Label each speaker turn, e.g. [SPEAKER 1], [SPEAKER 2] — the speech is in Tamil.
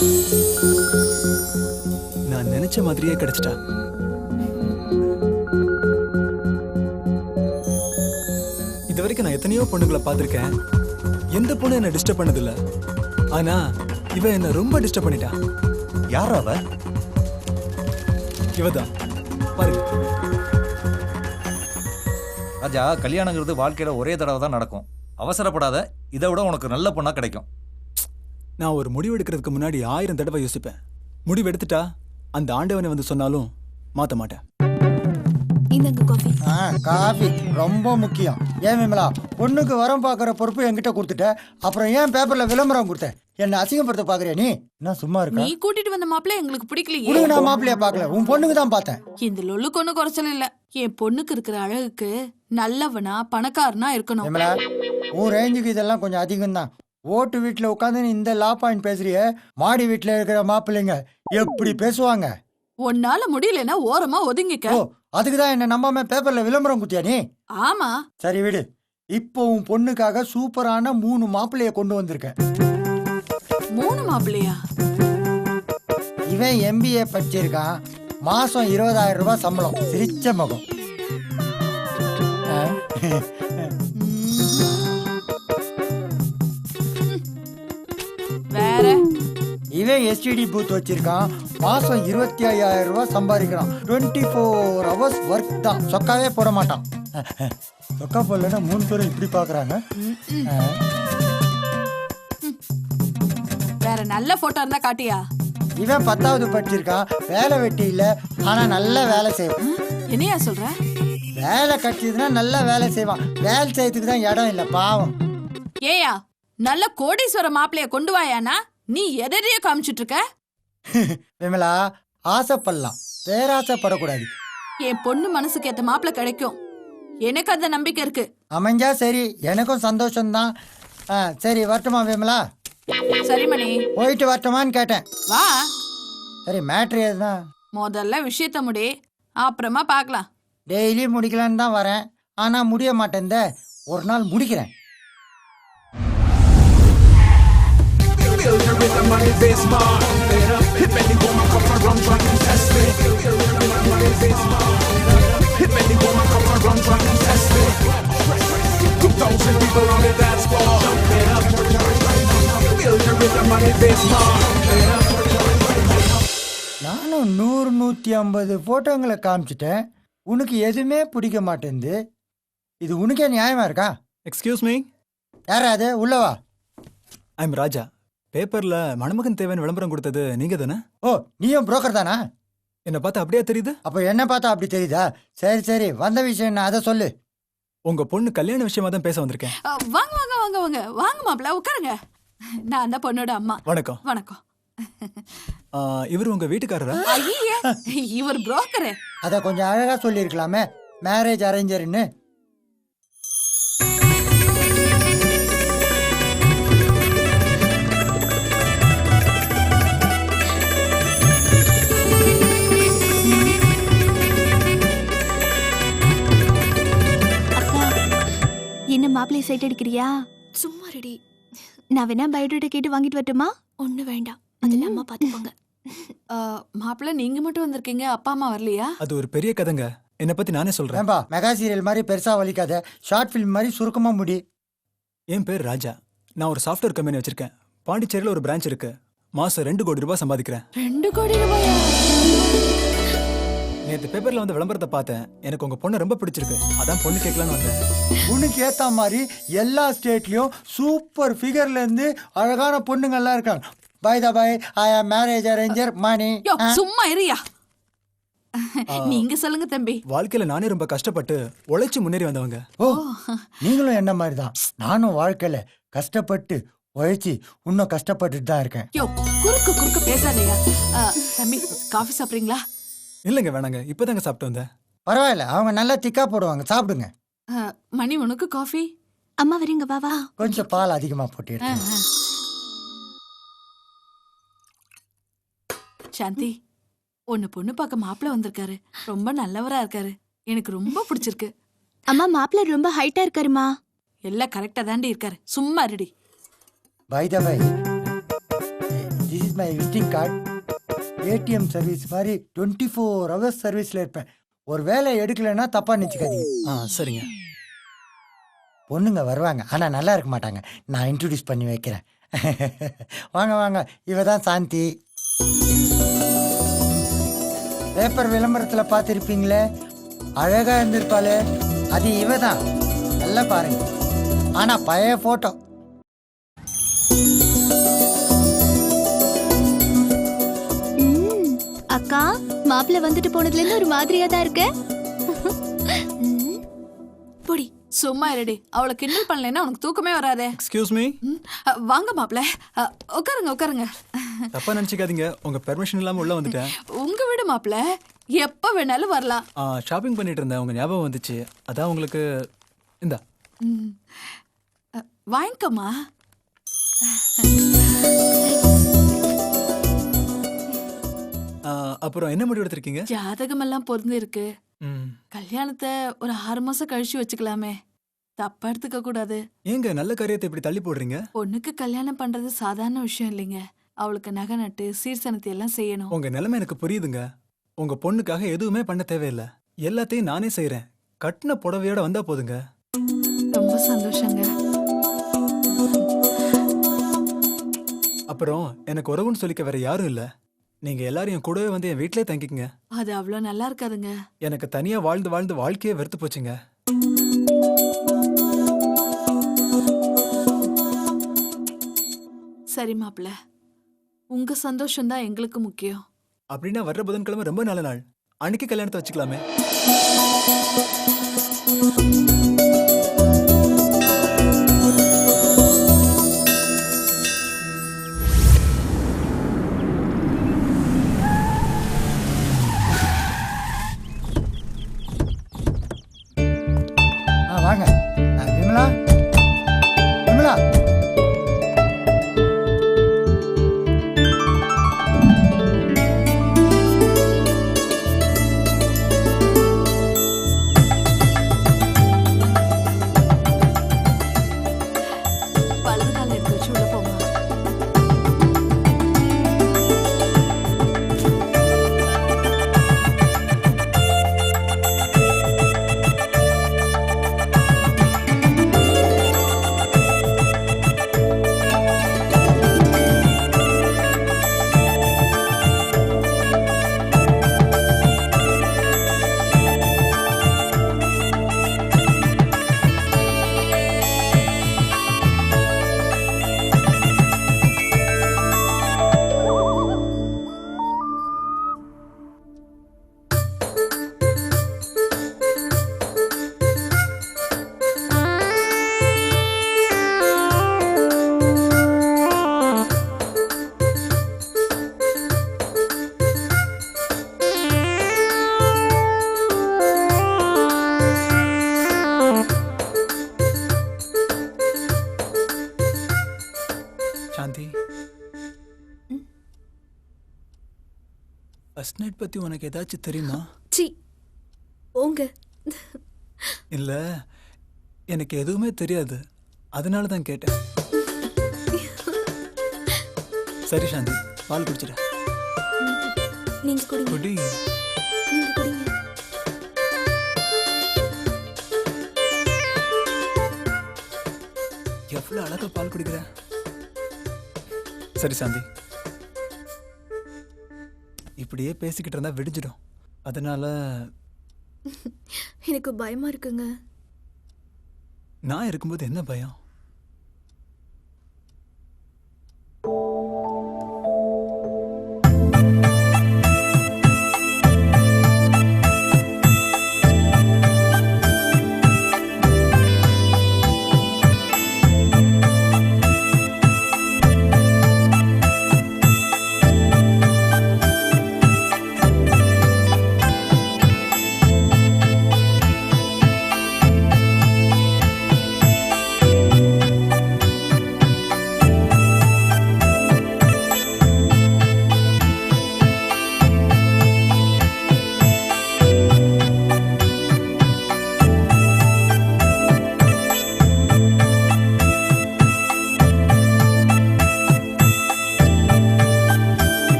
[SPEAKER 1] நான் நினைச்ச மாதிரியே கிடைச்சிட்டா. இது வரைக்கும் நான் எத்தனையோ பொண்ணுங்களை பார்த்திருக்கேன். எந்த பொண்ணு என்ன டிஸ்டர்ப் பண்ணதில்ல. ஆனா இவ என்ன ரொம்ப டிஸ்டர்ப் பண்ணிட்டா.
[SPEAKER 2] யார் அவ?
[SPEAKER 1] இவதான். பாருங்க.
[SPEAKER 2] ராஜா கல்யாணங்கிறது வாழ்க்கையில ஒரே தடவை தான் நடக்கும். அவசரப்படாத இதை விட உனக்கு நல்ல பொண்ணா கிடைக்கும்.
[SPEAKER 1] நான் ஒரு முடிவு எடுக்கிறதுக்கு முன்னாடி ஆயிரம் தடவை யோசிப்பேன். முடிவு எடுத்துட்டா அந்த ஆண்டவனை வந்து சொன்னாலும் மாத்த மாட்டேன்.
[SPEAKER 3] இந்தங்க காஃபி
[SPEAKER 4] ஆ காஃபி ரொம்ப முக்கியம். ஏன் விமலா பொண்ணுக்கு வரம் பார்க்குற பொறுப்பு என்கிட்ட கொடுத்துட்ட அப்புறம் ஏன் பேப்பர்ல விளம்பரம் கொடுத்த? என்ன அசிங்கப்படுத்த பாக்குறியா நீ? என்ன சும்மா
[SPEAKER 5] நீ
[SPEAKER 4] இருக்க
[SPEAKER 5] கூட்டிட்டு வந்த மாப்பிள்ளை எங்களுக்கு பிடிக்கலையே.
[SPEAKER 4] நான் மாப்பிள்ளைய பார்க்கல. உன் பொண்ணுக்கு தான் பார்த்தேன்.
[SPEAKER 5] இந்த லொல்லுக்கு ஒன்றும் குறைச்சல் இல்ல. என் பொண்ணுக்கு இருக்கிற அழகுக்கு நல்லவனா பணக்காரனா இருக்கணும்.
[SPEAKER 4] விமலா உன் ரேஞ்சுக்கு இதெல்லாம் கொஞ்சம் அதிகம் தான் ஓட்டு வீட்டில் உட்காந்து இந்த லா பாயிண்ட் பேசுறிய? மாடி வீட்டில் இருக்கிற மாப்பிள்ளைங்க எப்படி பேசுவாங்க?
[SPEAKER 5] உன்னால முடியலன்னா ஓரமா ஒதுங்கிக்க.
[SPEAKER 4] ஓ அதுக்கு தான் என்ன நம்பாம பேப்பர்ல விளம்பரம் குத்தியா நீ?
[SPEAKER 5] ஆமா.
[SPEAKER 4] சரி விடு. இப்போ உன் பொண்ணுக்காக சூப்பரான மூணு மாப்பிள்ளைய கொண்டு வந்திருக்கேன்
[SPEAKER 5] மூணு மாப்பிள்ளையா?
[SPEAKER 4] இவன் எம்பிஏ படிச்சிருக்கான். மாசம் இருபதாயிரம் ரூபாய் சம்பளம். சிரிச்ச முகம். இவன் எஸ்டிடி பூத் வச்சிருக்கான். மாசம் இருபத்தி ஐயாயிரம் ரூபாய் சம்பாதிக்கிறான். டுவெண்ட்டி ஃபோர் ஹவர்ஸ் ஒர்க் தான். சொக்காவே போட மாட்டான். சொக்கா போடலன்னா மூணு பேரும் இப்படி பாக்குறாங்க?
[SPEAKER 5] வேற நல்ல போட்டோ இருந்தா காட்டியா?
[SPEAKER 4] இவன் பத்தாவது படிச்சிருக்கான். வேலை வெட்டி இல்ல. ஆனா நல்ல வேலை செய்வான்.
[SPEAKER 5] என்னையா சொல்ற?
[SPEAKER 4] வேலை கட்டியதுன்னா நல்லா வேலை செய்வான். வேலை செய்யறதுக்கு தான் இடம் இல்லை பாவம்.
[SPEAKER 5] ஏயா நல்ல கோடீஸ்வர மாப்பிள்ளைய கொண்டு வாயானா நீ எதையோ காமிச்சிட்டு இருக்க
[SPEAKER 4] விமலா ஆசைப்படலாம். பேராசைப்படக்கூடாது
[SPEAKER 5] என் பொண்ணு மனசுக்கு ஏத்த மாப்பிள்ளை கிடைக்கும். எனக்கு அந்த நம்பிக்கை இருக்கு.
[SPEAKER 4] அமைஞ்சா சரி எனக்கும் சந்தோஷம்தான். சரி வரட்டுமா விமலா?
[SPEAKER 5] சரி மணி.
[SPEAKER 4] போயிட்டு வரட்டுமான்னு கேட்டேன்.
[SPEAKER 5] வா.
[SPEAKER 4] சரி மேட்ரு எதுதான்
[SPEAKER 5] முதல்ல விஷயத்த முடி. அப்புறமா பார்க்கலாம்
[SPEAKER 4] டெய்லி முடிக்கலான்னு தான் வரேன். ஆனால் முடிய மாட்டேன்த ஒரு நாள் முடிக்கிறேன். நானும் நூறு நூற்றி ஐம்பது ஃபோட்டோங்களை காமிச்சிட்டேன். உனக்கு எதுவுமே பிடிக்க மாட்டேங்குது இது உனக்கே நியாயமா இருக்கா?
[SPEAKER 1] எக்ஸ்கியூஸ் மீ
[SPEAKER 4] யாரா அது உள்ளவா
[SPEAKER 1] ஐம் ராஜா பேப்பர்ல மணமகன் தேவைன்னு விளம்பரம் கொடுத்தது நீங்க தானே
[SPEAKER 4] ஓ நீயும் புரோக்கர் தானா?
[SPEAKER 1] என்னை பார்த்தா அப்படியே தெரியுது.
[SPEAKER 4] அப்போ என்ன பார்த்தா அப்படி தெரியுதா? சரி சரி வந்த விஷயம் என்ன? அதை சொல்லு.
[SPEAKER 1] உங்க பொண்ணு கல்யாண விஷயமா தான் பேச வந்திருக்கேன்.
[SPEAKER 5] அ, வாங்க வாங்க வாங்க வாங்க. வாங்க மாப்பிள்ள உட்காருங்க. நான் அந்த பொண்ணோட அம்மா.
[SPEAKER 1] வணக்கம்.
[SPEAKER 5] வணக்கம்.
[SPEAKER 1] ஆ, இவர் உங்க வீட்டுக்காரரா?
[SPEAKER 5] ஐயே இவர் புரோக்கரு
[SPEAKER 4] அதை கொஞ்சம் அழகா சொல்லியிருக்கலாமே. மேரேஜ் அரேஞ்சர்னு
[SPEAKER 3] என்ன மாப்பிள்ளை சைட் அடிக்கிறியா?
[SPEAKER 6] சும்மா ரெடி
[SPEAKER 3] நான் வேணா பயோடேட்டா கேட்டு வாங்கிட்டு வரட்டுமா?
[SPEAKER 6] ஒண்ணு வேண்டாம். அதெல்லாம் அம்மா பாத்துப்பாங்க
[SPEAKER 5] மாப்பிள்ள நீங்க மட்டும் வந்திருக்கீங்க. அப்பா அம்மா வரலையா?
[SPEAKER 1] அது ஒரு பெரிய கதைங்க. என்னை பத்தி நானே சொல்றேன்.
[SPEAKER 4] ஏன்பா மெகா சீரியல் மாதிரி பெருசா வலிக்காத. ஷார்ட் ஃபிலிம் மாதிரி சுருக்கமா முடி.
[SPEAKER 1] என் பேர் ராஜா. நான் ஒரு சாஃப்ட்வேர் கம்பெனி வச்சிருக்கேன். பாண்டிச்சேரியில் ஒரு பிரான்ச் இருக்கு. மாசம் ரெண்டு கோடி ரூபாய் சம்பாதிக்கிறேன்.
[SPEAKER 5] ரெண்டு கோடி ரூபாயா?
[SPEAKER 1] நேற்று பேப்பர்ல வந்து விளம்பரத்தை பார்த்தேன். எனக்கு உங்க பொண்ணு ரொம்ப பிடிச்சிருக்கு. அதான் பொண்ணு கேட்கலான்னு வந்தேன்.
[SPEAKER 4] உனக்கு ஏத்த மாதிரி எல்லா ஸ்டேட்லயும் சூப்பர் ஃபிகர்ல இருந்து அழகான பொண்ணுங்கள்லாம் இருக்காங்க. பை த பை ஐ ஆம் மேரேஜ் அரேஞ்சர் மணி
[SPEAKER 5] யோ சும்மா இருயா நீங்க சொல்லுங்க தம்பி.
[SPEAKER 1] வாழ்க்கையில நானே ரொம்ப கஷ்டப்பட்டு உழைச்சு முன்னேறி வந்தவங்க.
[SPEAKER 4] ஓ. நீங்களும் என்ன மாதிரி தான் நானும் வாழ்க்கையில கஷ்டப்பட்டு உழைச்சி இன்னும் கஷ்டப்பட்டுட்டு தான் இருக்கேன்.
[SPEAKER 5] யோ குறுக்கு குறுக்கு பேசாதயா. அ, தம்பி காஃபி சாப்பிடுறீங்களா?
[SPEAKER 1] இல்லைங்க வேணாங்க. இப்போதாங்க சாப்பிட்டு வந்தேன்.
[SPEAKER 4] பரவாயில்ல அவங்க நல்லா திக்கா போடுவாங்க. சாப்பிடுங்க.
[SPEAKER 5] மணி உனக்கு காஃபி
[SPEAKER 3] அம்மா வரீங்க வா வா.
[SPEAKER 4] கொஞ்சம் பால் அதிகமா போட்டு.
[SPEAKER 5] சாந்தி உன்னை பொண்ணு பார்க்க மாப்பிள்ள வந்திருக்காரு. ரொம்ப நல்லவரா இருக்காரு. எனக்கு ரொம்ப பிடிச்சிருக்கு.
[SPEAKER 3] அம்மா மாப்பிள்ளை ரொம்ப ஹைட்டா இருக்காருமா?
[SPEAKER 5] எல்லாம் கரெக்டா தாண்டி இருக்காரு. சும்மா ready
[SPEAKER 4] by the by this is my visiting card ATM service மாதிரி டுவெண்ட்டி ஃபோர் ஹவர்ஸ் சர்வீஸில் இருப்பேன். ஒரு வேலை எடுக்கலைன்னா தப்பாக நினச்சிக்காதீங்க.
[SPEAKER 1] ஆ சரிங்க.
[SPEAKER 4] பொண்ணுங்க வருவாங்க. ஆனால் நல்லா இருக்க மாட்டாங்க. நான் இன்ட்ரடியூஸ் பண்ணி வைக்கிறேன். வாங்க வாங்க. இவ தான் சாந்தி. பேப்பர் விளம்பரத்தில் பார்த்துருப்பீங்களே? அழகாக இருந்திருப்பாளே. அது இவ தான் நல்லா பாருங்க. ஆனால் பழைய ஃபோட்டோ
[SPEAKER 3] அக்கா மாப்பிள்ள வந்துட்டு போனதுல இருந்து ஒரு மாதிரியா தான் இருக்க. ம்,
[SPEAKER 6] பொடி
[SPEAKER 5] சும்மா இருடி. அவளை கிண்டல் பண்ணலைன்னா உனக்கு தூக்கமே வராதே.
[SPEAKER 1] எக்ஸ்கியூஸ் மீ
[SPEAKER 5] அ, வாங்க மாப்பிள்ள. அ, உட்காருங்க உட்காருங்க.
[SPEAKER 1] தப்பா நினச்சிக்காதீங்க. உங்க பெர்மிஷன் இல்லாமல் உள்ள வந்துட்டேன்.
[SPEAKER 5] உங்க வீடு மாப்பிள்ள. எப்ப வேணாலும் வரலாம்.
[SPEAKER 1] ஷாப்பிங் பண்ணிட்டு இருந்தேன். உங்க ஞாபகம் வந்துச்சு. அதான் உங்களுக்கு இந்தா.
[SPEAKER 5] ம். அ, வாங்கிக்கம்மா.
[SPEAKER 1] அப்புறம் என்ன முடிவு எடுத்திருக்கீங்க?
[SPEAKER 5] ஜாதகமெல்லாம் பொருந்து இருக்கு
[SPEAKER 1] ம்.
[SPEAKER 5] கல்யாணத்தை ஒரு ஆறு மாசம் கழிச்சு வச்சுக்கலாமே. தப்பா எடுத்துக்க கூடாது.
[SPEAKER 1] ஏங்க நல்ல காரியத்தை இப்படி தள்ளி போடுறீங்க?
[SPEAKER 5] பொண்ணுக்கு கல்யாணம் பண்றது சாதாரண விஷயம் இல்லைங்க. அவளுக்கு நகை நட்டு சீர்சனத்தை எல்லாம் செய்யணும்.
[SPEAKER 1] உங்க நிலைமை எனக்கு புரியுதுங்க. உங்க பொண்ணுக்காக எதுவுமே பண்ண தேவையில்லை. எல்லாத்தையும் நானே செய்றேன். கட்டின புடவையோட வந்தா போதுங்க.
[SPEAKER 5] ரொம்ப சந்தோஷங்க.
[SPEAKER 1] அப்புறம் எனக்கு உறவுன்னு சொல்லிக்க வேற யாரும் இல்ல. நீங்க எல்லாரும் என் கூடவே வந்து என் வீட்டிலே தங்கிக்கங்க.
[SPEAKER 5] அது அவ்வளோ நல்லா இருக்காதுங்க.
[SPEAKER 1] எனக்கு தனியா வாழ்ந்து வாழ்ந்து வாழ்க்கையே வெறுத்து போச்சுங்க.
[SPEAKER 5] சரி மாப்பிள்ள. உங்க சந்தோஷம் தான் எங்களுக்கு முக்கியம்.
[SPEAKER 1] அப்படின்னா வர்ற புதன்கிழமை ரொம்ப நல்ல நாள். அன்னைக்கு கல்யாணத்தை வச்சுக்கலாமே. பத்தி உனக்கு ஏதாச்சும் தெரியுமா?
[SPEAKER 6] சி போங்க.
[SPEAKER 1] இல்ல எனக்கு எதுவுமே தெரியாது. அதனால தான் கேட்டேன். சரி சாந்தி. பால் குடிச்சிட.
[SPEAKER 6] நீங்க குடிங்க.
[SPEAKER 1] குடி.
[SPEAKER 6] நீங்க குடிங்க.
[SPEAKER 1] எவ்வளவு அழகா பால் குடிக்கிற? சரி சாந்தி. இப்படியே பேசிக்கிட்டு இருந்தா விடிஞ்சிடும். அதனால
[SPEAKER 6] எனக்கு பயமா இருக்குங்க.
[SPEAKER 1] நான் இருக்கும்போது என்ன பயம்?